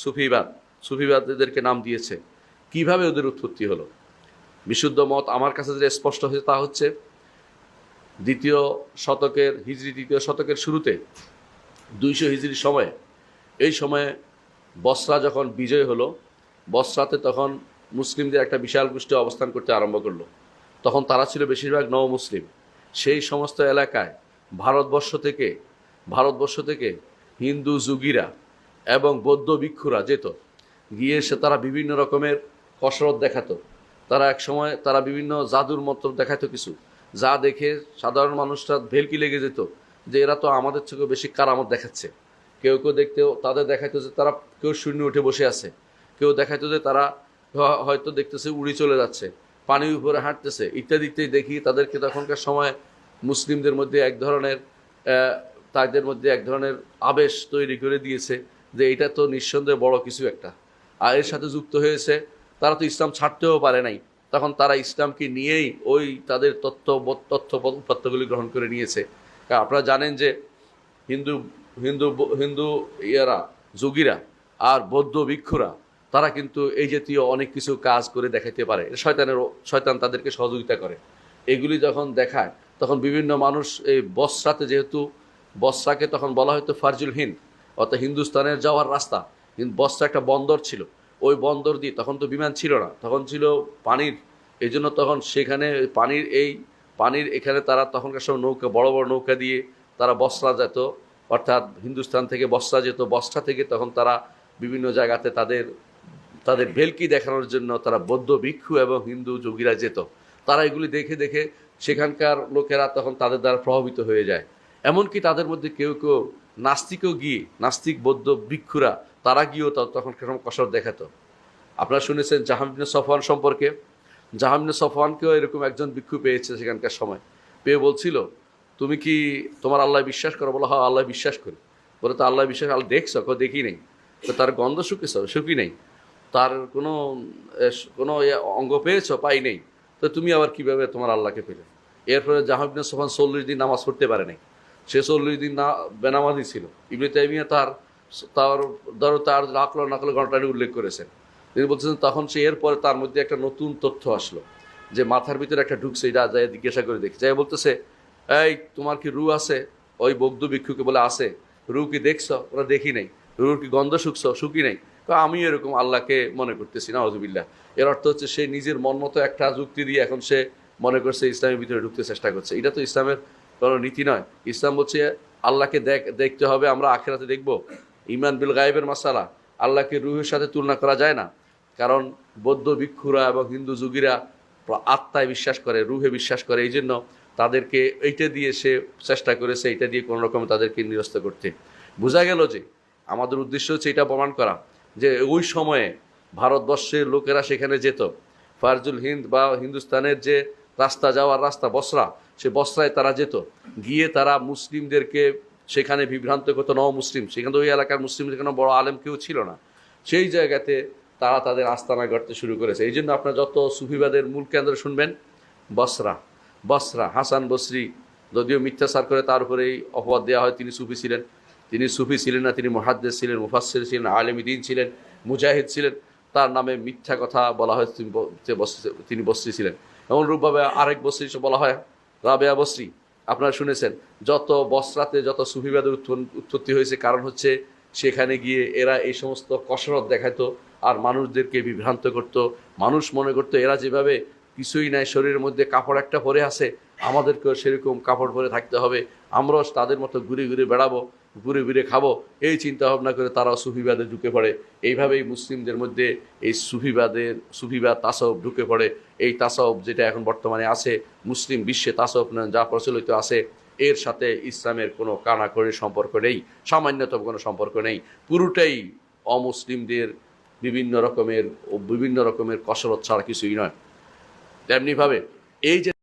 সুফিবাদ, সুফিবাদীদেরকে নাম দিয়েছে। কীভাবে ওদের উৎপত্তি হলো? বিশুদ্ধ মত আমার কাছে যে স্পষ্ট হয়েছে তা হচ্ছে, দ্বিতীয় শতকের হিজড়ি দ্বিতীয় শতকের শুরুতে, দুইশো হিজড়ির সময়ে, এই সময়ে বসরা যখন বিজয় হলো, বসরাতে তখন মুসলিমদের একটা বিশাল গোষ্ঠী অবস্থান করতে আরম্ভ করল। তখন তারা ছিল বেশিরভাগ নব মুসলিম সেই সমস্ত এলাকায় ভারতবর্ষ থেকে ভারতবর্ষ থেকে হিন্দু যুগীরা এবং বৌদ্ধ ভিক্ষুরা যেত। গিয়ে সে তারা বিভিন্ন রকমের কসরত দেখাতো। তারা এক সময় তারা বিভিন্ন জাদুর মন্ত্র দেখাতো কিছু। যা দেখে সাধারণ মানুষরা ভেলকি লেগে যেত যে এরা তো আমাদের থেকেও বেশি কারামত দেখাচ্ছে। কেউ কেউ দেখতেও তাদের দেখাইতো যে তারা কেউ শূন্য উঠে বসে আছে। কেউ দেখাইতো যে তারা হয়তো দেখতেছে উড়ি চলে যাচ্ছে, পানির উপরে হাঁটতেছে ইত্যাদি ইত্যাদি দেখি তাদেরকে তখনকার সময় মুসলিমদের মধ্যে এক ধরনের তাদের মধ্যে এক ধরনের আবেশ তৈরি করে দিয়েছে। যে এটা তো নিঃসন্দেহে বড় কিছু একটা। আর এর সাথে যুক্ত হয়েছে, তারা তো ইসলাম ছাড়তেও পারে নাই। তখন তারা ইসলামকে নিয়েই ওই তাদের তথ্য তথ্য উপাত্তগুলি গ্রহণ করে নিয়েছে। আপনারা জানেন যে হিন্দু হিন্দু হিন্দু ইয়ারা, যোগীরা আর বৌদ্ধ ভিক্ষুরা, তারা কিন্তু এই জাতীয় অনেক কিছু কাজ করে দেখাইতে পারে। শয়তানের শয়তান তাদেরকে সহযোগিতা করে। এগুলি যখন দেখায়, তখন বিভিন্ন মানুষ এই বসরাতে যেহেতু, বসরাকে তখন বলা হয়তো ফারজুল হিন্দ অর্থাৎ হিন্দুস্তানের যাওয়ার রাস্তা। বসরা একটা বন্দর ছিল। ওই বন্দর দিয়ে তখন তো বিমান ছিল না। তখন ছিল পানির। এই জন্য তখন সেখানে পানির এই পানির এখানে তারা তখনকার সময় নৌকা বড় বড় নৌকা দিয়ে তারা বসরা যেত। অর্থাৎ হিন্দুস্তান থেকে বসরা যেত। বসরা থেকে তখন তারা বিভিন্ন জায়গাতে তাদের তাদের ভেলকি দেখানোর জন্য তারা বৌদ্ধ, ভিক্ষু এবং হিন্দু যোগীরা যেত। তারা এগুলি দেখে দেখে সেখানকার লোকেরা তখন তাদের দ্বারা প্রভাবিত হয়ে যায়। এমনকি তাদের মধ্যে কেউ কেউ নাস্তিকও গিয়ে, নাস্তিক, বৌদ্ধ, ভিক্ষুরা, তারা গিয়েও ত- তখন কেরকম কসর দেখাতো। আপনারা শুনেছেন জাহামিন সফওয়ান সম্পর্কে। জাহামিন সফওয়ানকেও এরকম একজন ভিক্ষু পেয়েছে সেখানকার সময়। পেয়ে বলছিল, তুমি কি তোমার আল্লাহ বিশ্বাস করো? বলো হ্যাঁ আল্লাহ বিশ্বাস করি। বলে, তো আল্লাহ বিশ্বাস, আল্লাহ দেখছ? কেউ দেখি নেই? তো তার গন্ধ শুকেছ, শুকি নেই। তার কোনো কোনো অঙ্গ পেয়েছ? পাই নেই। তো তুমি আবার কীভাবে তোমার আল্লাহকে পেলে? এরপরে জাহাবিন সোফান চল্লিশ দিন নামাজ পড়তে পারে নাই। সে চল্লিশ দিন না বেনামাজি ছিল। ইবনে তাইমিয়া তার তার ধরো তার লাকলো নাকলো ঘটনাটি উল্লেখ করেছেন। তিনি বলছেন তখন সে এরপরে তার মধ্যে একটা নতুন তথ্য আসলো, যে মাথার ভিতরে একটা ঢুকছে, এটা যায় জিজ্ঞাসা করে দেখি। যাই বলতেছে, এই, তোমার কি রু আছে? ওই বৌদ্ধ ভিক্ষুকে বলে, আছে। রু কি দেখছ? ওরা দেখি নাই। রুর কি গন্ধ শুকছ? শুকি নাই? আমি এরকম আল্লাহকে মনে করতেছি না হজবিল্লাহ এর অর্থ হচ্ছে, সে নিজের মন মতো একটা যুক্তি দিয়ে এখন সে মনে করছে, ইসলামের ভিতরে ঢুকতে চেষ্টা করছে। এটা তো ইসলামের কোনো নীতি নয়। ইসলাম বলছে আল্লাহকে দেখ, দেখতে হবে, আমরা আখেরাতে দেখব। ইমান বিল গায়েবের মাসালা, আল্লাহকে রুহের সাথে তুলনা করা যায় না। কারণ বৌদ্ধ ভিক্ষুরা এবং হিন্দু যুগীরা আত্মায় বিশ্বাস করে, রুহে বিশ্বাস করে এই জন্য তাদেরকে এইটা দিয়ে সে চেষ্টা করেছে, এইটা দিয়ে কোনো রকম তাদেরকে নিরস্ত করতে। বোঝা গেল যে আমাদের উদ্দেশ্য হচ্ছে এটা প্রমাণ করা, যে ওই সময়ে ভারতবর্ষের লোকেরা সেখানে যেত। ফারজুল হিন্দ বা হিন্দুস্তানের যে রাস্তা, যাওয়ার রাস্তা, বসরা সে বসরায় তারা যেত। গিয়ে তারা মুসলিমদেরকে সেখানে বিভ্রান্ত করতো ন মুসলিম। সেখানে ওই এলাকার মুসলিম যেখানে বড় আলেম কেউ ছিল না। সেই জায়গাতে তারা তাদের আস্তানা গড়তে শুরু করেছে। এই জন্য আপনার যত সুফিবাদের মূল কেন্দ্র শুনবেন, বসরা। বসরা, হাসান বসরি যদিও মিথ্যাচার করে তার উপরেই অপবাদ দেওয়া হয়, তিনি সুফি ছিলেন। তিনি সুফি ছিলেন না, তিনি মহাদ্দেশ ছিলেন মুফাসির ছিলেন আলেমিদিন ছিলেন, মুজাহিদ ছিলেন। তার নামে মিথ্যা কথা বলা হয়, তিনি বসরি- ছিলেন। এমন রূপভাবে আরেক বস্রি বলা হয় রাবেয়া আবশ্রী আপনারা শুনেছেন, যত বস্রাতে যত সুফিবাদের উৎপত্তি হয়েছে, কারণ হচ্ছে সেখানে গিয়ে এরা এই সমস্ত কসরত দেখাতো আর মানুষদেরকে বিভ্রান্ত করত। মানুষ মনে করতো, এরা যেভাবে কিছুই নাই, শরীরের মধ্যে কাপড় একটা পরে আছে, আমাদেরকেও সেরকম কাপড় পরে থাকতে হবে, আমরাও তাদের মতো ঘুরে ঘুরে বেড়াবো। ঘুরে ঘুরে খাব, এই চিন্তা ভাবনা করে তারাও সুফিবাদে ঢুকে পড়ে। এইভাবেই মুসলিমদের মধ্যে এই সুফিবাদের, সুফিবাদ তাসব ঢুকে পড়ে। এই তাসব যেটা এখন বর্তমানে আছে, মুসলিম বিশ্বে তাসব যা প্রচলিত আছে, এর সাথে ইসলামের কোনো কানাকড়ির সম্পর্ক নেই, সামান্যতম কোনো সম্পর্ক নেই। পুরোটাই অমুসলিমদের বিভিন্ন রকমের বিভিন্ন রকমের কসরত ছাড়া কিছুই নয়। তেমনিভাবে এই যে